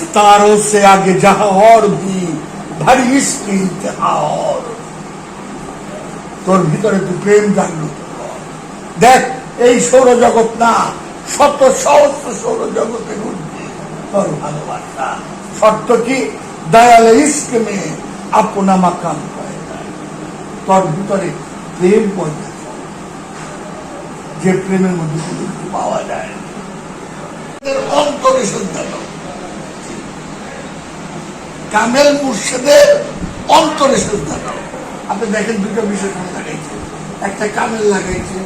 सितारों से आगे जहां और भी ভারী ইস্ক ইন্তেহা और তোর ভিতরে তুই প্রেম জাগ্রত কর। দেখ এই সৌরজগৎ না শত সহস্র সৌরজগতের ঊর্ধ্বে তোর ভালোবাসা শর্ত কি দয়াল ইস্ক মে আপনা মাকাম পায় তোর ভিতরে প্রেম পয়দা কর। যে প্রেমের মধ্যে কোনো কিছু পাওয়া যায় না এদের অন্তরে সন্তান কামেল মুর্শিদের অন্তরে সন্তান আপনি দেখেন দুটো বিষয় লাগাইছে। একটা কামেল লাগাইছে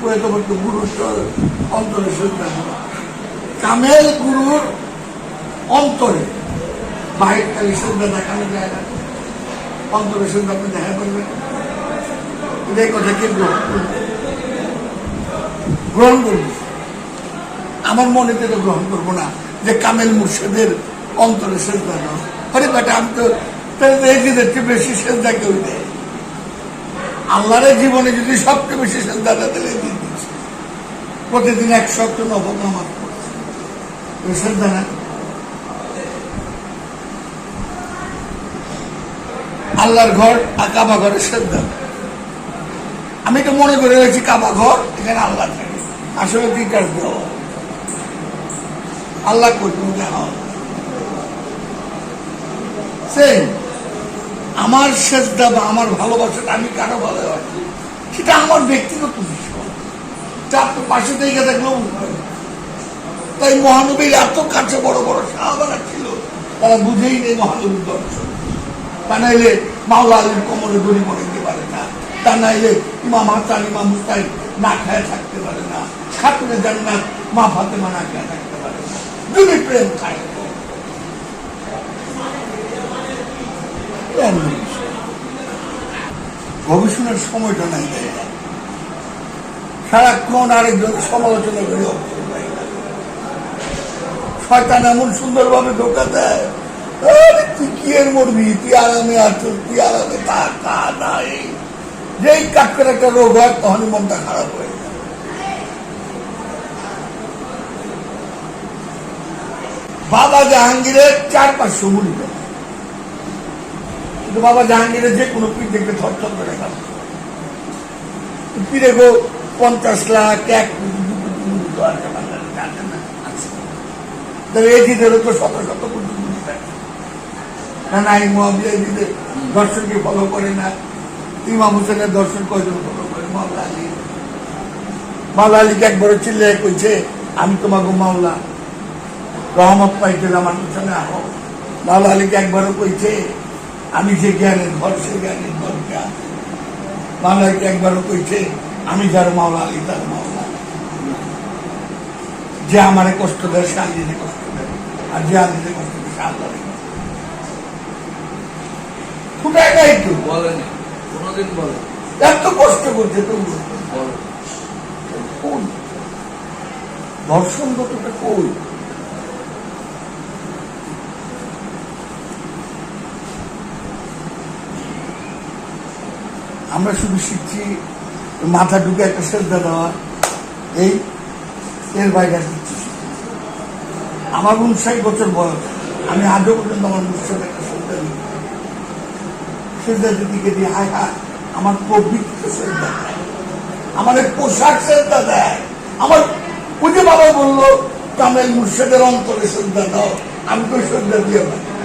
পুরো তোমার তো গুরুর অন্তরে সন্তান কামেল গুরুর অন্তরে। বাহির খালি সন্ধ্যা দেখানো যায় না। অন্তরে সন্ধ্যা আপনি দেখা করবেন। এই কথা কে গ্রহণ করবে? গ্রহণ করবে। আমার মনে তো গ্রহণ করব না যে কামেল মুর্শিদের অন্তরে সেজদা দাও আরে বেটা আমি তো বেশি কেউ দেয়? আল্লাহরের জীবনে যদি সবচেয়ে বেশি সেজদা দিলে দিচ্ছে। প্রতিদিন এক সপ্তাহ পড়ছে। ওই সেজদা না আল্লাহর ঘর আর কাবা ঘরের সেজদা। আমি তো মনে করে রয়েছি কাবা ঘর, এখানে আল্লাহ আসলে কি দেওয়া? আল্লাহ করবেন দেখা সেই আমার সেজদা বা আমার ভালোবাসাটা আমি কারও ভালোবাসি সেটা আমার ব্যক্তিগত বিষয়। তা আপনার পাশে থেকে দেখলেও তাই মহানবীর এত কাছে বড় বড় সাহাবারা ছিল, তারা বুঝেই নেই মহানবীর দর্শন। তা নাইলে মাওলা আলীর কোমরে দড়ি পড়াইতে পারে না। তা নাইলে ইমাম হাসান, ইমাম মুস্তাহিদ না খায় থাকতে পারে না। খাতুনে জান্নাত মা ফাতেমা না খায় থাকতে পারে না। যদি প্রেম খায় এমন বিষয়। গবেষণার সময়টা নাই দেয় না। সারাক্ষণ আরেকজন সমালোচনা করে অবসর পাই না। শয়তান এমন সুন্দরভাবে ধোকা দেয় তুই কি এর মরবি তুই আরামে আছো, তুই আরামে না এই যেই কাকের একটা রোগ হয়, তখনই মনটা খারাপ হয়ে যায় বাবা জাহাঙ্গীরের চার পাঁচশো মুড়ি দেয় কিন্তু বাবা জাহাঙ্গীরের যে কোনো পীর দেখবে থরথর করে গেল পীরে গো পঞ্চাশ লাখ এক কোটি, দু কোটি না। না দর্শনকে ফলো করে না। ইমাম হোসেনের দর্শন কয়জন ফলো করে? মাওলা আলী। মাওলা আলীকে একবার চিল্লে কইছে আমি তোমাকে মাওলা। রহমত পাইতে আমার পিছনে আহ। মাওলা আলীকে একবারও কইছে আমি যে জ্ঞানের ঘর সে জ্ঞানের ঘর মাওলা একবারও কইছে আমি যার মাওলা আলী তার মাওলা। যে আমারে কষ্ট দেয় সে আলীরে কষ্ট দেয়। আর যে আলীরে কষ্ট দেয় সে আল্লাহ ফুটায় নাই তো বলেনি কোনোদিন বলে এত কষ্ট করছে তো বলে ধর্ষণ কতটা কই? আমরা শুধু শিখছি মাথা ঢুকে একটা শ্রদ্ধা দেওয়া। এই, এর বাইরে না। আমার উনষাট বছর বয়স। আমি আজও পর্যন্ত আমার মুর্শিদ একটা শ্রদ্ধা দিই। শ্রদ্ধা দিদিকে দিয়ে হায় হায়, আমার পবিত্র শ্রদ্ধা। দেয় আমার এই পোশাক শ্রদ্ধা দেয়। আমার ওই যে বাবা বলল কামেল মুর্শিদের অন্তরে শ্রদ্ধা দাও। আমি তো শ্রদ্ধা দিয়ে পারি না।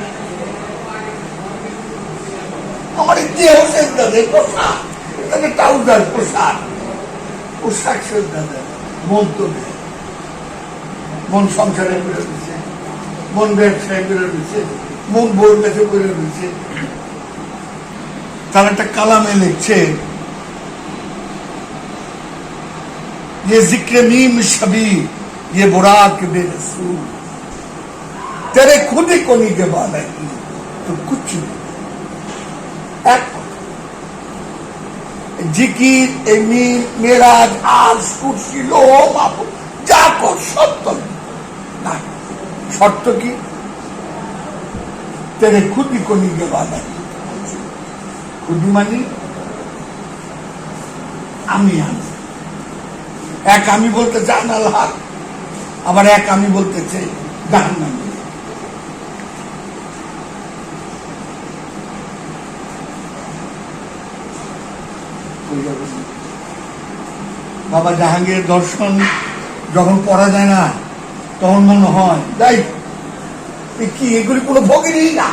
আমার এই দেহ শ্রদ্ধা দেয় পোশাক এখানে ট্রাউজার পোশাক পোশাক শ্রদ্ধা দেয় মন তো দেয় মন সংসারে করে দিচ্ছে মন ব্যবসায় করে দিচ্ছে মন বউর কাছে করে দিচ্ছে তার একটা কালামে লিখছে ये जिक्र मीम शबी ये बुराक बे रसूल तेरे खुद ही को नहीं के बाद है तो कुछ नहीं এক জিকির এমনি মেরাজ আর বাবু যা কর সত্য। না শর্ত কি? তেরে মানি? আমি আমি এক আমি বলতে জানাল হাত আবার এক আমি বলতে চাই জাহান্নামি। বাবা জাহাঙ্গীরের দর্শন যখন করা যায় না, তখন মনে হয় এ কি, এগুলি কোনো ভোগেরই না?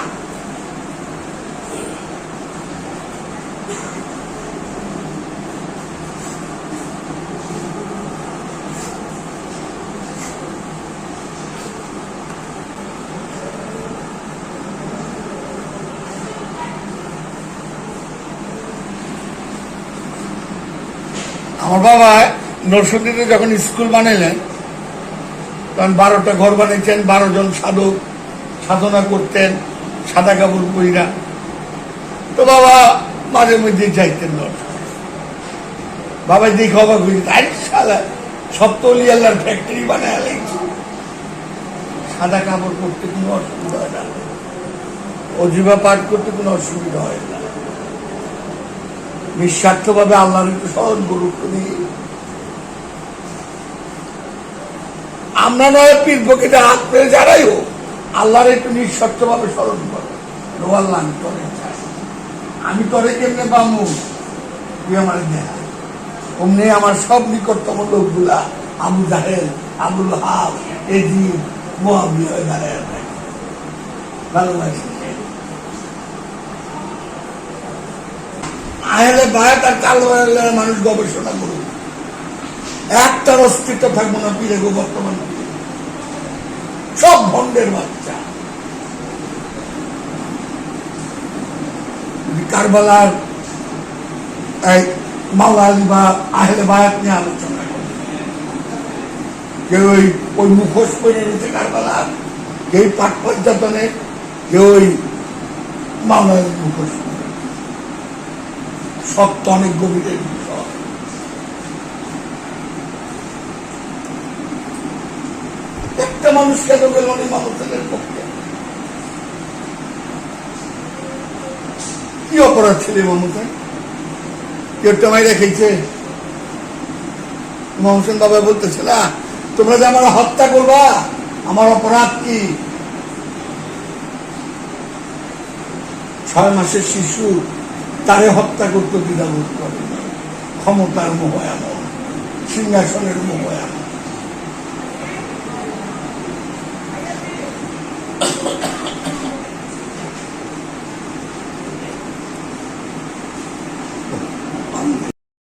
আমার বাবা নরসিংদীতে যখন স্কুল বানাইলেন তখন বারোটা ঘর বানিয়েছেন বারো জন সাধক সাধনা করতেন সাদা কাপড় পইরা। তো বাবা মাঝে মধ্যে যাইতেন বাবা দেখে অবাক হয়ে যেত, সব তো অলি আল্লাহর ফ্যাক্টরি বানায় সাদা কাপড় পরতে কোনো অসুবিধা হয় না। অজিবা পাঠ করতে কোনো অসুবিধা হয় না। নিঃস্বার্থভাবে আল্লাহর একটু স্মরণ গুরুত্ব দিয়ে আমরা নয় পীর পকেটে হাত পেয়ে যারাই হোক, আল্লাহর একটু নিঃস্বার্থভাবে স্মরণ করে লো আল্লাহ আমি তরে আমি তরে কেমনে পাবো তুই আমার দেহা। অমনি আমার সব নিকটতম লোকগুলা, আবু জাহেল, আবুল এজিদ মোয়াবিয়া দাঁড়ায় ভালোবাসি। আহলে বায়াত আর কালো মানুষ গবেষণা করুন। একটার অস্তিত্ব থাকব না পীরে গো বর্তমান সব ভণ্ডের বাচ্চা। কারবালার এই মাওলা আলী বা আহলে বায়াত নিয়ে আলোচনা করে কেউ ওই ওই মুখোশ পরে রয়েছে কারবালার, কেউ পাট পর্যটনে, কেউ ওই মাওলা আলীর মুখোশ। সত্য অনেক বিষয় একটা মানুষ কেন গেল অনেক মানুষের পক্ষে? কি অপরাধ ছিল মামুসেন কেউ টামাই রেখেছে মহসেন বাবা বলতেছে, না, তোমরা যে আমার হত্যা করবা, আমার অপরাধ কি? ছয় মাসের শিশু তারে হত্যা করতে দ্বিধাবোধ করে। ক্ষমতার মোহ সিংহাসনের মোহ